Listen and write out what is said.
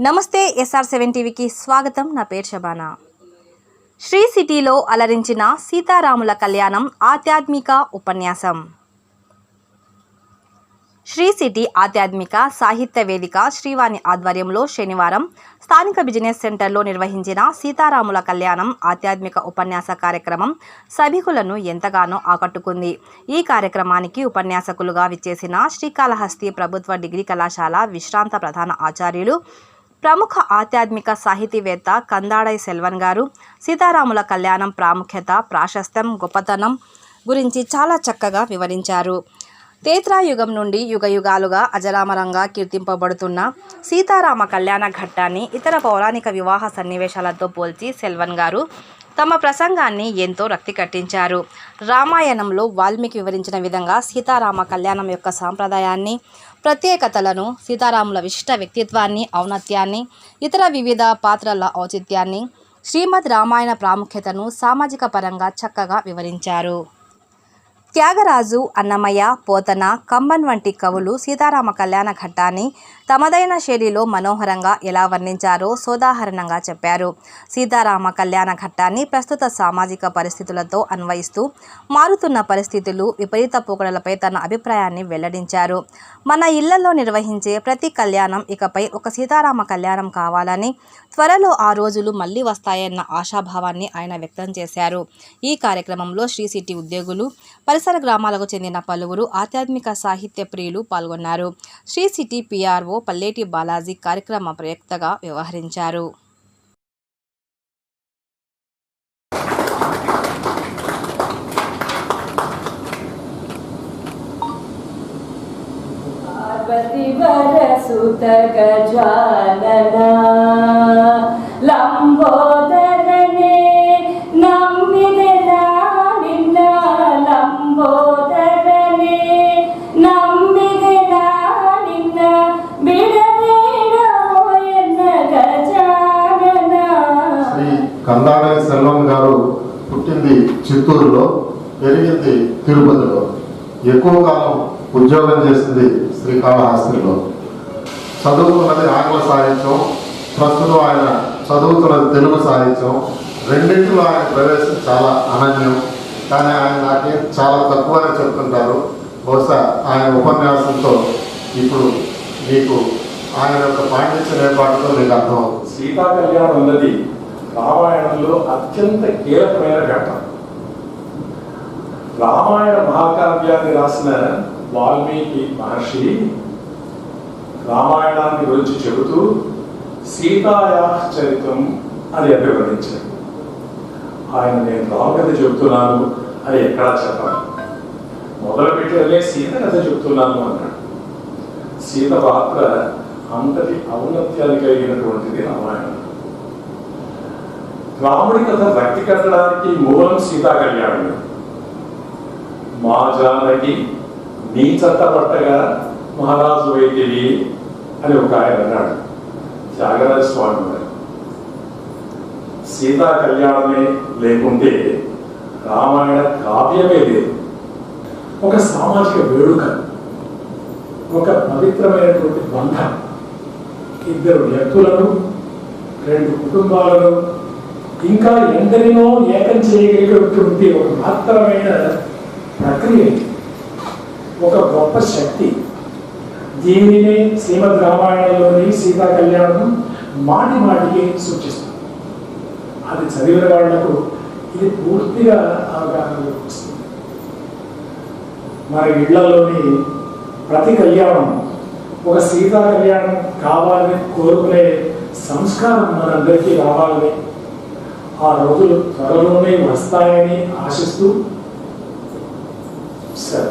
నమస్తే SR seven టీవీకి స్వాగతం. నా పేరు శబానా. శ్రీ సిటీలో అలరించిన సీతారాముల కళ్యాణం ఆధ్యాత్మిక ఉపన్యాసం. శ్రీ సిటీ ఆధ్యాత్మిక సాహిత్య వేదిక శ్రీవాణి ఆధ్వర్యంలో శనివారం స్థానిక బిజినెస్ సెంటర్లో నిర్వహించిన సీతారాముల కళ్యాణం ఆధ్యాత్మిక ఉపన్యాస కార్యక్రమం సభికులను ఎంతగానో ఆకట్టుకుంది. ఈ కార్యక్రమానికి ఉపన్యాసకులుగా విచ్చేసిన శ్రీకాళహస్తి ప్రభుత్వ డిగ్రీ కళాశాల విశ్రాంత ప్రధాన ఆచార్యులు ప్రముఖ ఆధ్యాత్మిక సాహితీవేత్త కందాడై సెల్వన్ గారు సీతారాముల కళ్యాణం ప్రాముఖ్యత ప్రాశస్త్యం గొప్పతనం గురించి చాలా చక్కగా వివరించారు. తేత్రాయుగం నుండి యుగయుగాలుగా అజరామరంగా కీర్తింపబడుతున్న సీతారామ కళ్యాణ ఘట్టాన్ని ఇతర పౌరాణిక వివాహ సన్నివేశాలతో పోల్చి సెల్వన్ గారు తమ ప్రసంగాన్ని ఎంతో రక్తి కట్టించారు. రామాయణంలో వాల్మీకి వివరించిన విధంగా సీతారామ కళ్యాణం యొక్క సాంప్రదాయాన్ని ప్రత్యేకతలను సీతారాముల విశిష్ట వ్యక్తిత్వాన్ని ఔన్నత్యాన్ని ఇతర వివిధ పాత్రల ఔచిత్యాన్ని శ్రీమద్ రామాయణ ప్రాముఖ్యతను సామాజిక పరంగా చక్కగా వివరించారు. త్యాగరాజు అన్నమయ్య పోతన కంబన్ వంటి కవులు సీతారామ కళ్యాణ ఘట్టాన్ని తమదైన శైలిలో మనోహరంగా ఎలా వర్ణించారో సోదాహరణంగా చెప్పారు. సీతారామ కళ్యాణ ఘట్టాన్ని ప్రస్తుత సామాజిక పరిస్థితులతో అన్వయిస్తూ మారుతున్న పరిస్థితులు విపరీత పోకడలపై తన అభిప్రాయాన్ని వెల్లడించారు. మన ఇళ్ళలో నిర్వహించే ప్రతి కళ్యాణం ఇకపై ఒక సీతారామ కళ్యాణం కావాలని త్వరలో ఆ రోజులు మళ్ళీ వస్తాయన్న ఆశాభావాన్ని ఆయన వ్యక్తం చేశారు. ఈ కార్యక్రమంలో శ్రీ సిటీ ఉద్యోగులు పరిసర గ్రామాలకు చెందిన పలువురు ఆధ్యాత్మిక సాహిత్య ప్రియులు పాల్గొన్నారు శ్రీ సిటీ పిఆర్ఓ పల్లేటి బాలాజీ కార్యక్రమ ప్రయుక్తగా వ్యవహరించారు पार्वतीवरसुत गजानना శ్రీ కందాడని సెల్వం గారు పుట్టింది చిత్తూరులో పెరిగింది తిరుపతిలో. ఎక్కువ కాలం ఉద్యోగం చేసింది శ్రీకాళహస్తిలో. చదువుకున్నది ఆంగ్ల సాహిత్యం ప్రస్తుతం ఆయన చదువుతున్నది తెలుగు సాహిత్యం. రెండింటిలో ఆయన ప్రవేశం చాలా అనన్యం కానీ ఆయన నాకేం చాలా తక్కువనే చెప్తుంటారు. బహుశా ఆయన ఉపన్యాసంతో ఇప్పుడు మీకు ఆయన యొక్క పాండిత్య ఏర్పాటుతో మీకు అర్థమవుతుంది. సీతా కళ్యాణం ఉన్నది రామాయణంలో అత్యంత కీలకమైన ఘట్టం. రామాయణ మహాకావ్యాన్ని రాసిన వాల్మీకి మహర్షి రామాయణాన్ని గురించి చెబుతూ సీతాయా చరిత్రం అని అభివర్ణించారు ఆయన నేను రామకథ చెబుతున్నాను అని ఎక్కడా చెప్పాలి మొదలుపెట్టడమే సీత కథ చెబుతున్నాను అన్నాడు. సీత పాత్ర అంతటి ఔన్నత్యాన్ని కలిగినటువంటిది రామాయణం. రాముడి కథ భక్తి కట్టడానికి మూలం సీతా కళ్యాణం మా జానకి నీ చెత్త పట్టగా మహారాజు వైద్యుడి అని ఒక ఆయన అన్నాడు. త్యాగరాజ స్వామి గారు సీతా కళ్యాణమే లేకుంటే రామాయణ కావ్యమే లేదు. ఒక సామాజిక వేడుక ఒక పవిత్రమైనటువంటి బంధం. ఇద్దరు వ్యక్తులను రెండు కుటుంబాలను ఇంకా ఎందరినో ఏకం చేయగలిగినటువంటి ఒక మహత్తరమైన ప్రక్రియ ఒక గొప్ప శక్తి. దీనినే శ్రీమద్ రామాయణంలోని సీతా కళ్యాణం మాటి మాటికి సూచిస్తుంది. అది చదివిన వాళ్ళకు ఇది పూర్తిగా అవగాహన వస్తుంది. మన ఇళ్ళలోని ప్రతి కళ్యాణం ఒక సీతా కళ్యాణం కావాలని కోరుకునే సంస్కారం మనందరికీ రావాలని ఆ రోజులు త్వరలోనే వస్తాయని ఆశిస్తూ సరే.